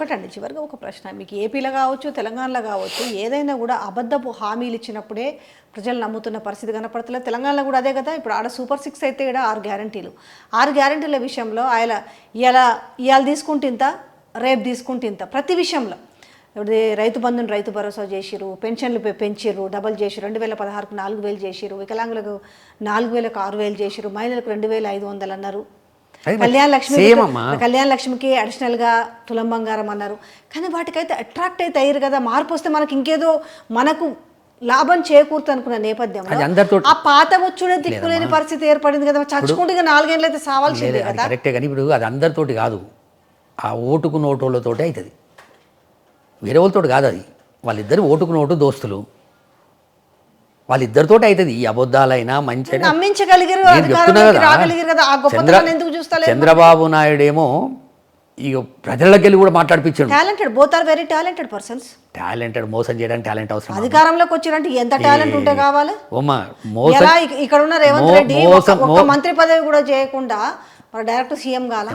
ఒకటండి చివరిగా ఒక ప్రశ్న. మీకు ఏపీలో కావచ్చు తెలంగాణలో కావచ్చు ఏదైనా కూడా అబద్ధపు హామీలు ఇచ్చినప్పుడే ప్రజలు నమ్ముతున్న పరిస్థితి కనపడతలేదు. తెలంగాణలో కూడా అదే కదా ఇప్పుడు ఆడ సూపర్ సిక్స్ అయితే ఇక్కడ ఆరు గ్యారంటీలు. ఆరు గ్యారంటీల విషయంలో ఆయన ఇలా ఇవాళ తీసుకుంటే ఇంత రేపు తీసుకుంటే ఇంత. ప్రతి విషయంలో. ఇప్పుడు రైతు బంధుని రైతు భరోసా చేసిరు పెన్షన్లు పె- పెంచిర్రు డబల్ చేసిరు రెండు వేల పదహారుకు నాలుగు వేలు చేసిరు వికలాంగులకు నాలుగు వేలకు ఆరు వేలు చేసిరు మహిళలకు రెండు వేల ఐదు వందలు అన్నారు. కళ్యాణ లక్ష్మి. కళ్యాణ లక్ష్మికి అడిషనల్గా తులం బంగారం అన్నారు. కానీ వాటికైతే అట్రాక్ట్ అయితే అయ్యారు కదా. మార్పు వస్తే మనకి ఇంకేదో మనకు లాభం చేకూరుతుంది అనుకున్న అందరితోటి- ఆ పాత వచ్చుడే దిక్కులేని పరిస్థితి ఏర్పడింది కదా. చచ్చుకుంటే నాలుగేళ్ళు అయితే సావాల్సిందే కదా. కరెక్టే కానీ ఇప్పుడు అది అందరితోటి కాదు. ఆ ఓటుకు నోటోళ్ళతోటి అవుతుంది వేరే వాళ్ళతోటి కాదు అది. వాళ్ళిద్దరు ఓటుకు నోటు దోస్తులు. వాళ్ళిద్దరితోటి అవుతుంది ఈ అబద్ధాలైనా మంచి చంద్రబాబు నాయుడేమో ఇక ప్రజలకు వెళ్ళి కూడా మాట్లాడిపించాడు. Talented both are very talented persons talented మోసం చేయడానికి టాలెంట్ అవసరం అధికారంలోకి వచ్చారంటే ఎంత టాలెంట్ ఉంటే కావాలి? ఓమా మోసం ఇక్కడ ఉన్న రేవంత్ రెడ్డి మంత్రి పదవి కూడా చేయకుండా డైరెక్ట్ సీఎం కావాలి?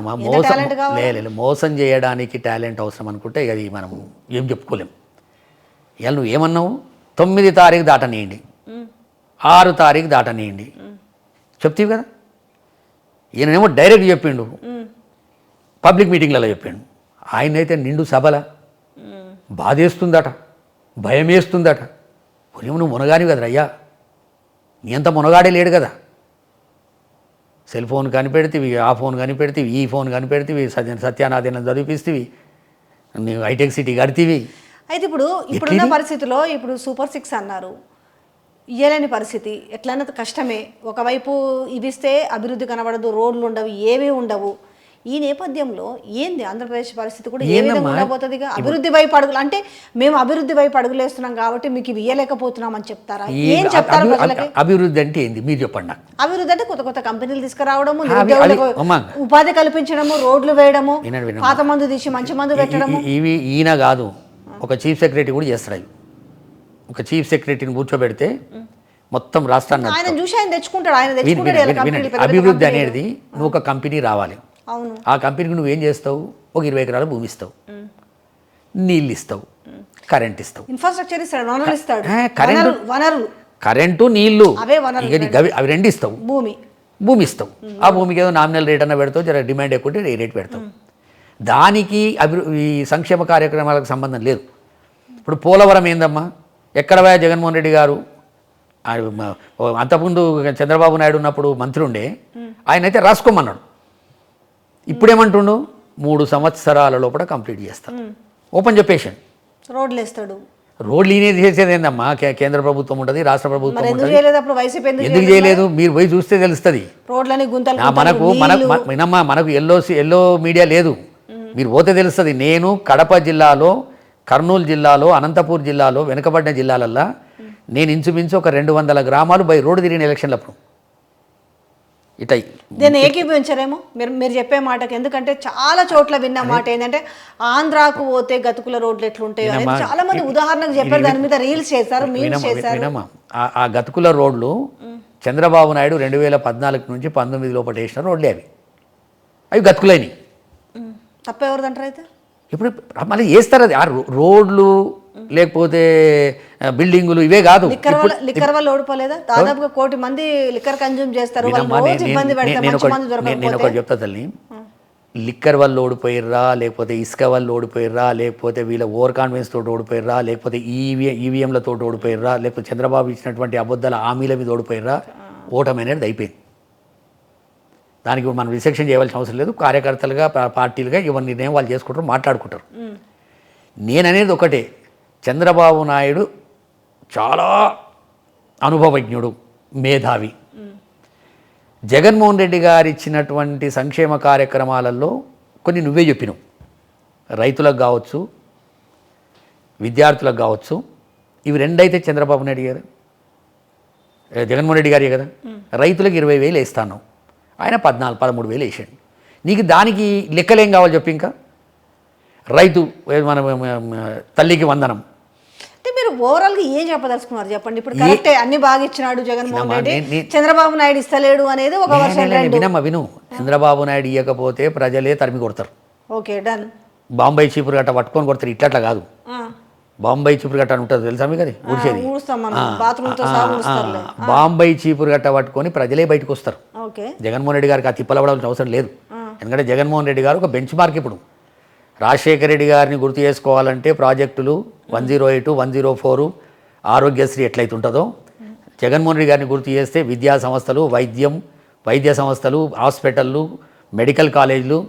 మోసం చేయడానికి టాలెంట్ అవసరం అనుకుంటే అది మనం ఏం చెప్పుకోలేం. ఇవాళ నువ్వు ఏమన్నావు తొమ్మిది తారీఖు దాటనీయండి. ఆరు తారీఖు దాటనీయండి. చెప్తీవి కదా? ఈయనేమో డైరెక్ట్ చెప్పిండు. పబ్లిక్ మీటింగ్లలో చెప్పిండు. ఆయన అయితే నిండు సభల. బాధేస్తుందట. భయం వేస్తుందట ఉదయం నువ్వు మునగాని కదరా అయ్యా? నీ అంత మునగాడే లేడు కదా. సెల్ ఫోన్ కనిపెడితివి ఆ ఫోన్ కనిపెడితివి ఈ ఫోన్ కనిపెడితివి సత్య సత్యానాథేన చదివిపిస్తేవి నీవు హైటెక్ సిటీ కడితివి. అయితే ఇప్పుడు ఇప్పుడున్న పరిస్థితిలో ఇప్పుడు సూపర్ సిక్స్ అన్నారు. ఇయ్యలేని పరిస్థితి. ఎట్లయినా కష్టమే. ఒకవైపు ఇవిస్తే అభివృద్ధి కనబడదు రోడ్లు ఉండవు ఏవీ ఉండవు. ఈ నేపథ్యంలో ఏంది ఆంధ్రప్రదేశ్ పరిస్థితి కూడా ఏ విధంగా ఏందమ్మా? ఉండబోతుంది అభివృద్ధి వైపు అడుగులు అంటే మేము అభివృద్ధి వైపు అడుగులేస్తున్నాం కాబట్టి మీకు ఇవి ఇయ్యలేకపోతున్నాం అని చెప్తారా ఏం చెప్తారు ప్రజలకి? అభివృద్ధి అంటే ఏంది? మీరు చెప్పండి అభివృద్ధి అంటే కొత్త కొత్త కంపెనీలు తీసుకురావడము. ఉపాధి కల్పించడము రోడ్లు వేయడము. పాత మందు తీసి మంచి మందు పెట్టడము. ఇవి ఈయన కాదు. ఒక చీఫ్ సెక్రటరీ కూడా చేస్తాడు అవి. ఒక చీఫ్ సెక్రటరీని కూర్చోబెడితే మొత్తం రాష్ట్రాన్ని ఆయన చూసి ఆయన తెచ్చుకుంటాడు. ఆయన అభివృద్ధి. అనేది నువ్వు ఒక కంపెనీ రావాలి. ఆ కంపెనీకి నువ్వేం చేస్తావు? ఒక ఇరవై ఎకరాల భూమి ఇస్తావు. నీళ్ళు ఇస్తావు. కరెంట్ ఇస్తావు. ఇన్ఫ్రాస్ట్రక్చర్ ఇస్తాడు వనరులు ఇస్తాడు. కరెంటు- వనరులు వనరులు. కరెంటు నీళ్ళు అవే రెండు ఇస్తావు. భూమి. భూమి ఇస్తావు. ఆ భూమికి ఏదో నామినల్ రేట్ అన్న పెడతావు జర డిమాండ్ ఎక్కువ ఉంటే రేట్ పెడతావు. దానికి అభి ఈ సంక్షేమ కార్యక్రమాలకు సంబంధం లేదు. ఇప్పుడు పోలవరం ఏందమ్మా? ఎక్కడ పోయా జగన్మోహన్ రెడ్డి గారు? అంతకుముందు చంద్రబాబు నాయుడు ఉన్నప్పుడు మంత్రి ఉండే ఆయన అయితే రాసుకోమన్నాడు. ఇప్పుడేమంటుండు? మూడు సంవత్సరాల లోపల కంప్లీట్ చేస్తాను ఓపెన్ చెప్పేసాను రోడ్లు వేస్తాడు రోడ్లు ఈయన చేసేది ఏందమ్మా? కేంద్ర ప్రభుత్వం ఉంటుంది రాష్ట్ర ప్రభుత్వం ఎందుకు చేయలేదు మీరు? పోయి చూస్తే తెలుస్తుంది. మనకు మన నీళ్ళు. మ- వినమ్మా మనకు ఎల్లో ఎల్లో మీడియా లేదు. మీరు పోతే తెలుస్తుంది. నేను కడప జిల్లాలో కర్నూలు జిల్లాలో అనంతపూర్ జిల్లాలో వెనుకబడిన జిల్లాలల్లా నేను ఇంచుమించు ఒక రెండు వందల గ్రామాలు బై రోడ్డు తిరిగిన ఎలక్షన్లప్పుడు ఇట దీన్ని ఏకీభవించరేమో మీరు మీరు చెప్పే మాటకి ఎందుకంటే చాలా చోట్ల విన్న మాట ఏంటంటే ఆంధ్రాకు పోతే గతుకుల రోడ్లు ఎట్లుంటాయో చాలా మంది ఉదాహరణకు చెప్పారు దాని మీద రీల్స్ చేశారు మీమ్స్ ఆ గతుకుల రోడ్లు చంద్రబాబు నాయుడు రెండు వేల పద్నాలుగు నుంచి పంతొమ్మిది లోపల వేసిన రోడ్లే అవి. అవి గతుకులైనవి తప్పెవరిదంటారు అయితే? ఇప్పుడు మళ్ళీ వేస్తారు అది. ఆ రోడ్లు లేకపోతే బిల్డింగులు ఇవే కాదు. లిక్కర్ వల్ల ఓడిపోలేదా? దాదాపుగా కోటి మంది లిక్కర్ కన్జ్యూమ్ చేస్తారు. నేను- ఒకటి- చెప్తా తల్లి. లిక్కర్ వల్ల ఓడిపోయిర్రా లేకపోతే ఇసుక వల్ల ఓడిపోయిర్రా లేకపోతే వీళ్ళ ఓవర్ కాన్ఫిడెన్స్ తోటి ఓడిపోయిర్రా లేకపోతే ఈవీ ఈవీఎంలతో ఓడిపోయిర్రా లేకపోతే చంద్రబాబు ఇచ్చినటువంటి అబద్ధాల హామీల మీద ఓడిపోయిర్రా ఓటమి అనేది అయిపోయింది. దానికి మనం రిసెక్షన్ చేయవలసిన అవసరం లేదు. కార్యకర్తలుగా పార్టీలుగా ఇవన్నీ నిర్ణయం వాళ్ళు చేసుకుంటారు మాట్లాడుకుంటారు. నేననేది ఒకటే. చంద్రబాబు నాయుడు చాలా అనుభవజ్ఞుడు మేధావి. జగన్మోహన్ రెడ్డి గారు ఇచ్చినటువంటి సంక్షేమ కార్యక్రమాలలో కొన్ని నువ్వే చెప్పినావు. రైతులకు కావచ్చు విద్యార్థులకు కావచ్చు ఇవి రెండైతే చంద్రబాబు నాయుడు గారు. జగన్మోహన్ రెడ్డి గారే కదా? రైతులకు ఇరవై వేలు వేస్తాను. ఆయన పద్నాలుగు పదమూడు వేలు వేసాడు. నీకు దానికి లెక్కలేం కావాలి చెప్పు ఇంకా? రైతు మన తల్లికి వందనం. అంటే మీరు ఓవరాల్గా ఏం చెప్పదలుచుకున్నారు చెప్పండి? ఇప్పుడు కరెక్టే అన్ని బాగా ఇచ్చినాడు జగన్మోహన్ రెడ్డి. చంద్రబాబు నాయుడు ఇస్తలేడు అనేది ఒక వినమ్మా విను. చంద్రబాబు నాయుడు ఇవ్వకపోతే ప్రజలే తరిమి కొడతారు. Okay done. బాంబే చీపురు గట్ట పట్టుకొని కొడతారు ఇట్లా అట్లా కాదు ఆ, బాంబే చీపురు గట్ట అని ఉంటుంది తెలుసా మీకు అది? ఊడ్చేది. ఊడుస్తాం మనం. బాత్రూమ్తో సహా ఊడుస్తారులే. బాంబే చీపురు గట్ట పట్టుకొని ప్రజలే బయటకు వస్తారు. ఓకే. జగన్మోహన్ రెడ్డి గారికి ఆ తిప్పలవడాల్సిన అవసరం లేదు. ఎందుకంటే జగన్మోహన్ రెడ్డి గారు ఒక బెంచ్ మార్క్ ఇప్పుడు. రాజశేఖర రెడ్డి గారిని గుర్తు చేసుకోవాలంటే ప్రాజెక్టులు one zero eight one zero four Aarogyasri ఎట్లయితే ఉంటుందో జగన్మోహన్ రెడ్డి గారిని గుర్తు చేస్తే విద్యా సంస్థలు వైద్యం వైద్య సంస్థలు హాస్పిటళ్ళు మెడికల్ కాలేజీలు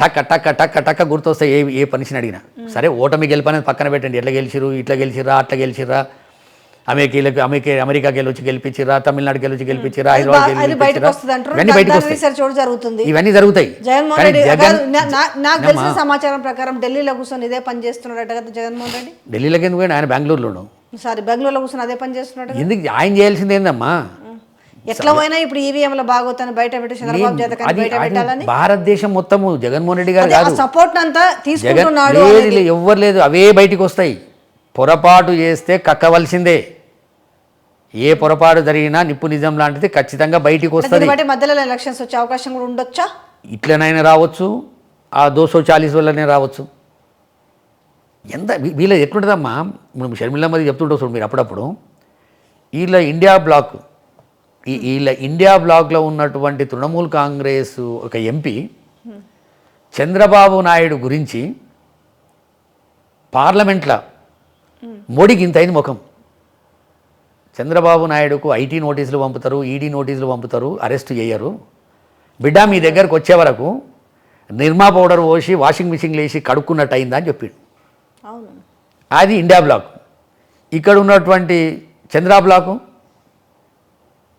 టక్క టక్క టక్క టక్క గుర్తొస్తాయి ఏ ఏ పనిషిని అడిగినా. సరే ఓటమి గెలిపనేది పక్కన పెట్టండి. ఎట్లా గెలిచిరు ఇట్లా గెలిచిరా అట్లా గెలిచిరా అమెరికాకి అమెరికా వెళ్ళి వచ్చి గెలిపించిరా తమిళనాడుకి వెళ్ళి వచ్చి గెలిపించిరా అంటారు. ఇవన్నీ బయటకు జరుగుతుంది. ఇవన్నీ జరుగుతాయి. జగన్మోహన్ రెడ్డి నాకు తెలిసిన సమాచారం ప్రకారం ఢిల్లీలో కూర్చొని ఇదే పని చేస్తున్నాడట కదా జగన్మోహన్ రెడ్డి? ఢిల్లీలోకి ఎందుకు ఆయన బెంగళూరులోను. సారీ బెంగళూరులో కూర్చొని అదే పని చేస్తున్నాడు ఎందుకు? ఆయన చేయాల్సింది ఏందమ్మా? ఎట్లా పోయినా ఇప్పుడు ఈవీఎంల బాగోతాను బయట పెట్టి చంద్రబాబు బయట పెట్టాలని. భారతదేశం మొత్తము జగన్మోహన్ రెడ్డి గారు కాదు. సపోర్ట్ అంతా తీసుకుంటున్నాడు ఎవ్వరు లేదు అవే బయటికి వస్తాయి. పొరపాటు చేస్తే కక్కవలసిందే. ఏ పొరపాటు జరిగినా నిప్పు నిజం లాంటిది ఖచ్చితంగా బయటికి వస్తుంది. మధ్యలో ఎలక్షన్స్ వచ్చే అవకాశం కూడా ఉండొచ్చా? ఇట్లనైనా రావచ్చు ఆ దోసో చాలీస్ వల్లనే రావచ్చు. ఎంత వీళ్ళ ఎట్లుంటుందమ్మా? ఇప్పుడు షర్మిలమ్మది చెప్తుంటావు చూడు మీరు అప్పుడప్పుడు. వీళ్ళ ఇండియా బ్లాక్ ఈ వీళ్ళ ఇండియా బ్లాక్లో ఉన్నటువంటి తృణమూల్ కాంగ్రెస్ ఒక ఎంపీ చంద్రబాబు నాయుడు గురించి పార్లమెంట్లో మోడీకి ఇంత అయింది ముఖం. చంద్రబాబు నాయుడుకు ఐటీ నోటీసులు పంపుతారు ఈడీ నోటీసులు పంపుతారు అరెస్ట్ చేయరు. బిడ్డ మీ దగ్గరకు వచ్చే వరకు నిర్మా పౌడర్ పోసి వాషింగ్ మిషన్లు వేసి కడుక్కున్నట్టు అయిందా అని చెప్పిండు అది ఇండియా బ్లాక్. ఇక్కడ ఉన్నటువంటి చంద్రా బ్లాకు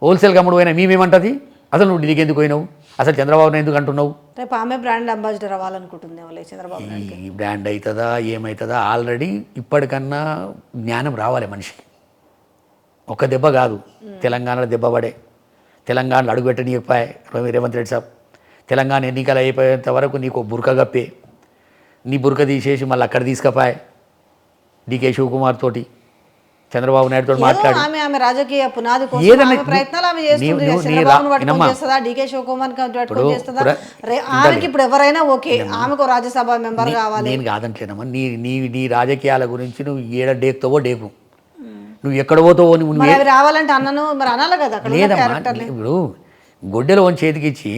హోల్సేల్ కమ్ముడు పోయినా మేమేమంటది? అసలు నువ్వు ఢిల్లీకి ఎందుకు పోయినావు? అసలు చంద్రబాబుని ఎందుకు అంటున్నావు? రేపు ఆమె బ్రాండ్ అంబాసిడర్ అవ్వాలనుకుంటుంది చంద్రబాబు ఈ బ్రాండ్ అవుతుందా ఏమవుతుందా ఆల్రెడీ ఇప్పటికన్నా జ్ఞానం రావాలి మనిషికి. ఒక దెబ్బ కాదు. తెలంగాణలో దెబ్బ పడే. తెలంగాణలో అడుగుపెట్టనీయపాయే రవి రేవంత్ రెడ్డి సాబ్. తెలంగాణ ఎన్నికలు అయిపోయేంత వరకు నీకు బురక కప్పే. నీ బురక తీసేసి మళ్ళీ అక్కడ తీసుకపోయే. డీకే శివకుమార్ తోటి. చంద్రబాబు నాయుడు మాట్లాడి. ఆమె ఆమె రాజకీయ పునాది కోసం ఏదన్నా ఆమె ప్రయత్నాలు ఆమె చేస్తుంది. చంద్రబాబును పట్టుకొని. చేస్తుందా? డీకే శివకుమార్ పట్టుకొని చేస్తుందా? ఆమెకి ఇప్పుడు ఎవరైనా ఓకే ఆమెకు రాజ్యసభ మెంబర్ కావాలి. నేను కాదంటలేనమ్మా. నీ నీ నీ రాజకీయాల గురించి నువ్వు ఏడ డేక్తావో డేకు. నువ్వు ఎక్కడ పోతావో నువ్వు అవి రావాలంటే అన్నను మరి అనాలి కదా లేదమ్మా. ఇప్పుడు గొడ్డెలో వన్ చేతికి ఇచ్చి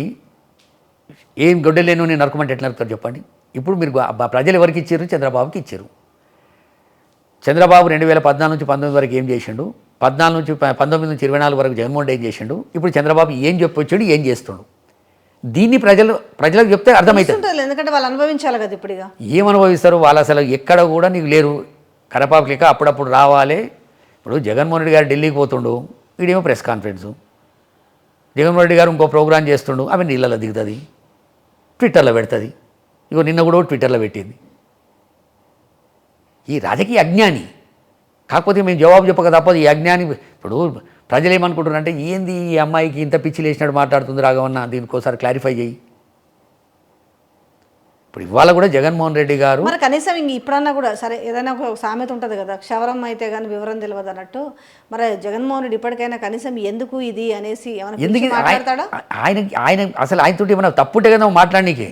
ఏం గొడ్డలేను నేను నరకమంటే ఎట్లా నరుకుతారు చెప్పండి? ఇప్పుడు మీరు ప్రజలు ఎవరికి ఇచ్చారు? చంద్రబాబుకి ఇచ్చారు. చంద్రబాబు రెండు వేల పద్నాలుగు నుంచి పంతొమ్మిది వరకు ఏం చేసిండు? పద్నాలుగు నుంచి పంతొమ్మిది నుంచి ఇరవై నాలుగు వరకు జగన్మోహన్ రెడ్డి ఏం చేసిండు? ఇప్పుడు చంద్రబాబు ఏం చెప్పొచ్చాడు ఏం చేస్తుండు? దీన్ని ప్రజలు ప్రజలకు చెప్తే అర్థమవుతుంది ఎందుకంటే వాళ్ళు అనుభవించాలి కదా ఇప్పుడు ఏం అనుభవిస్తారు? వాళ్ళు అసలు ఎక్కడ కూడా నీకు లేరు. కరపాకు లేక అప్పుడప్పుడు రావాలి. ఇప్పుడు జగన్మోహన్ రెడ్డి గారు ఢిల్లీకి పోతుండు వీడేమో ప్రెస్ కాన్ఫరెన్స్. జగన్మోహన్ రెడ్డి గారు ఇంకో ప్రోగ్రామ్ చేస్తుండు ఆమె నీళ్ళలో దిగుతుంది. ట్విట్టర్లో పెడుతుంది. ఇగో నిన్న కూడా ట్విట్టర్లో పెట్టింది. ఈ రాజకీయ అజ్ఞాని. కాకపోతే మేము జవాబు చెప్పక తప్పదు ఈ అజ్ఞాని ఇప్పుడు ప్రజలు ఏమనుకుంటున్నారు అంటే ఏంది ఈ అమ్మాయికి ఇంత పిచ్చి లేచినట్టు మాట్లాడుతుంది రాఘవన్న దీనికోసారి క్లారిఫై చేయి. ఇప్పుడు ఇవాళ కూడా జగన్మోహన్ రెడ్డి గారు మరి కనీసం ఇంక ఇప్పుడన్నా కూడా సరే ఏదైనా ఒక సామెత ఉంటుంది కదా క్షవరం అయితే కానీ వివరం తెలియదు అన్నట్టు మరి జగన్మోహన్ రెడ్డి ఇప్పటికైనా కనీసం ఎందుకు ఇది? అనేసి ఏమైనా ఎందుకు ఆయన ఆయన అసలు ఆయనతోటి ఏమన్నా తప్పుంటే కదా మాట్లాడనీకే.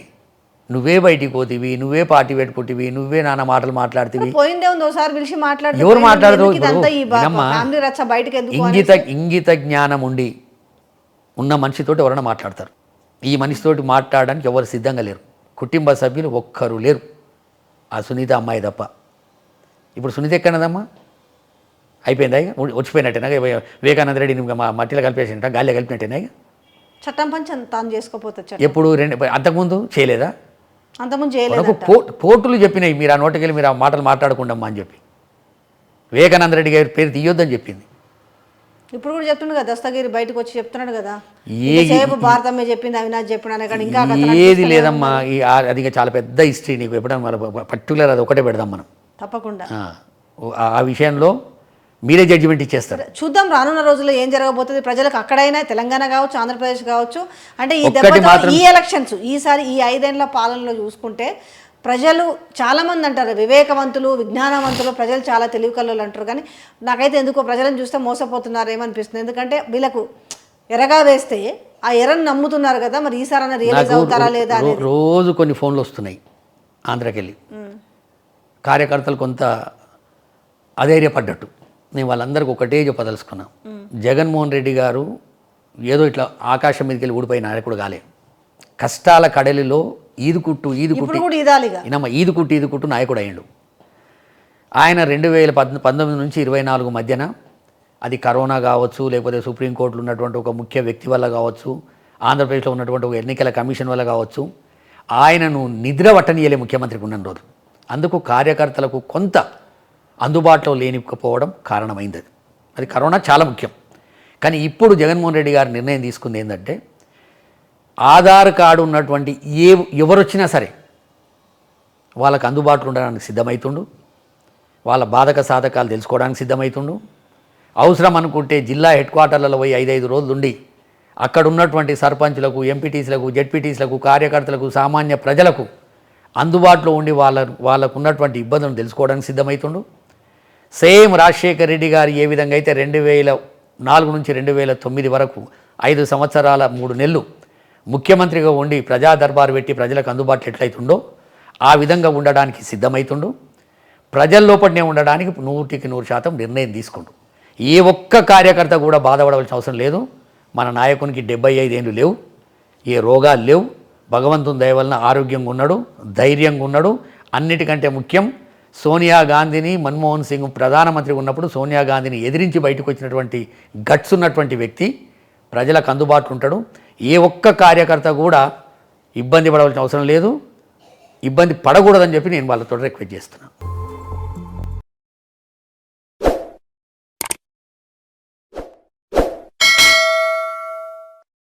నువ్వే బయటికి పోతివి నువ్వే పార్టీ పెట్టుకుంటివి నువ్వే నాన్న మాటలు మాట్లాడుతీవి. పోయిందే ఉంది ఒకసారి పిలిచి మాట్లాడితే ఎవరు ఎందుకు ఇంగిత ఇంగిత జ్ఞానం ఉండి ఉన్న మనిషితోటి ఎవరైనా మాట్లాడతారు. ఈ మనిషితోటి మాట్లాడడానికి ఎవరు సిద్ధంగా లేరు. కుటుంబ సభ్యులు ఒక్కరు లేరు. ఆ సునీత అమ్మాయి తప్ప. ఇప్పుడు సునీత ఎక్కడదమ్మా? అయిపోయిందా వచ్చిపోయినట్టేనా వివేకానంద మా మట్టిలో కలిపేసినట్ట గాలిలో కలిపినట్టేనా చట్టం పని చ- తాను చేసుకోపోతే ఎప్పుడు రెండు అంతకుముందు చేయలేదా? అంతకుముందు పో పోర్టులు చెప్పినాయి మీరు ఆ నోటికెళ్ళి మీరు ఆ మాటలు మాట్లాడకుండమ్మా అని చెప్పి. వివేకానంద రెడ్డి గారి పేరు తీయొద్దని చెప్పింది. ఇప్పుడు కూడా చెప్తుండు కదా దస్తగిరి బయటకు వచ్చి చెప్తున్నాడు కదా. సేపు భారతమ్మే చెప్పింది అవినాష్ చెప్పిన కాడ ఇంకా ఏది లేదమ్మా అది ఇంకా చాలా పెద్ద హిస్టరీ నీకు ఎప్పుడైనా మన పర్టికులర్ అది ఒకటే పెడదాం మనం. తప్పకుండా. ఆ విషయంలో మీరే జడ్జిమెంట్ ఇచ్చేస్తారు. చూద్దాం రానున్న రోజుల్లో ఏం జరగబోతుంది? ప్రజలకు అక్కడైనా తెలంగాణ కావచ్చు ఆంధ్రప్రదేశ్ కావచ్చు అంటే ఈ దెబ్బతో ఈ ఎలక్షన్స్ ఈసారి ఈ ఐదేళ్ళ పాలనలో చూసుకుంటే ప్రజలు చాలామంది అంటారు వివేకవంతులు విజ్ఞానవంతులు ప్రజలు చాలా తెలివి కళ్ళు అంటారు. కానీ నాకైతే ఎందుకో ప్రజలను చూస్తే మోసపోతున్నారేమో అనిపిస్తుంది. ఎందుకంటే వీళ్ళకు ఎరగా వేస్తే ఆ ఎర్రని నమ్ముతున్నారు కదా మరి ఈసారైనా రియలైజ్ అవుతారా లేదా రోజు కొన్ని ఫోన్లు వస్తున్నాయి ఆంధ్రకెళ్ళి. కార్యకర్తలు కొంత అధైర్యపడ్డట్టు. నేను వాళ్ళందరికీ ఒకటే చెప్పదలుచుకున్నా. జగన్మోహన్ రెడ్డి గారు ఏదో ఇట్లా ఆకాశం మీదకి వెళ్ళి ఊడిపోయిన నాయకుడు కాలే. కష్టాల కడలిలో ఈదుకుట్టు ఈదుకుట్టు ఈయనమ్మ ఈదుకుట్టు ఈదుకుట్టు నాయకుడు అయ్యిండు. ఆయన రెండు వేల పద్ పంతొమ్మిది నుంచి ఇరవై నాలుగు మధ్యన అది కరోనా కావచ్చు లేకపోతే సుప్రీంకోర్టులో ఉన్నటువంటి ఒక ముఖ్య వ్యక్తి వల్ల కావచ్చు ఆంధ్రప్రదేశ్లో ఉన్నటువంటి ఒక ఎన్నికల కమిషన్ వల్ల కావచ్చు ఆయనను నిద్ర పట్టనీయలే ముఖ్యమంత్రికి ఉన్న రోజు. అందుకు కార్యకర్తలకు కొంత అందుబాటులో లేనికపోవడం కారణమైంది. అది అది కరోనా చాలా ముఖ్యం. కానీ ఇప్పుడు జగన్మోహన్ రెడ్డి గారు నిర్ణయం తీసుకుంది ఏంటంటే ఆధార్ కార్డు ఉన్నటువంటి ఏ ఎవరొచ్చినా సరే వాళ్ళకు అందుబాటులో ఉండడానికి సిద్ధమవుతుండు వాళ్ళ బాధక సాధకాలు తెలుసుకోవడానికి సిద్ధమవుతుండు అవసరం అనుకుంటే జిల్లా హెడ్ క్వార్టర్లలో పోయి ఐదైదు రోజులు ఉండి అక్కడ ఉన్నటువంటి సర్పంచ్లకు ఎంపీటీసీలకు జెడ్పీటీసీలకు కార్యకర్తలకు సామాన్య ప్రజలకు అందుబాటులో ఉండి వాళ్ళ వాళ్ళకు ఉన్నటువంటి ఇబ్బందులను తెలుసుకోవడానికి సిద్ధమవుతుండు సేమ్ రాజశేఖర్ రెడ్డి గారు ఏ విధంగా అయితే రెండు వేల నాలుగు నుంచి రెండు వేల తొమ్మిది వరకు ఐదు సంవత్సరాల మూడు నెలలు ముఖ్యమంత్రిగా ఉండి ప్రజా దర్బారు పెట్టి ప్రజలకు అందుబాటులో ఎట్లయితుండో ఆ విధంగా ఉండడానికి సిద్ధమవుతుండు ప్రజల ఉండడానికి నూటికి నూరు శాతం నిర్ణయం తీసుకుండు. ఏ ఒక్క కార్యకర్త కూడా బాధపడవలసిన అవసరం లేదు. మన నాయకునికి డెబ్బై ఐదేళ్ళు లేవు. ఏ రోగాలు లేవు. భగవంతుని దయ వలన ఆరోగ్యంగా ఉన్నాడు ధైర్యంగా ఉన్నాడు. అన్నిటికంటే ముఖ్యం సోనియా గాంధీని మన్మోహన్ సింగ్ ప్రధానమంత్రి ఉన్నప్పుడు సోనియా గాంధీని ఎదిరించి బయటకు వచ్చినటువంటి గట్స్ ఉన్నటువంటి వ్యక్తి ప్రజలకు అందుబాటులో ఉంటాడు. ఏ ఒక్క కార్యకర్త కూడా ఇబ్బంది పడవలసిన అవసరం లేదు. ఇబ్బంది పడకూడదని చెప్పి నేను వాళ్ళతో రిక్వెస్ట్ చేస్తున్నాను.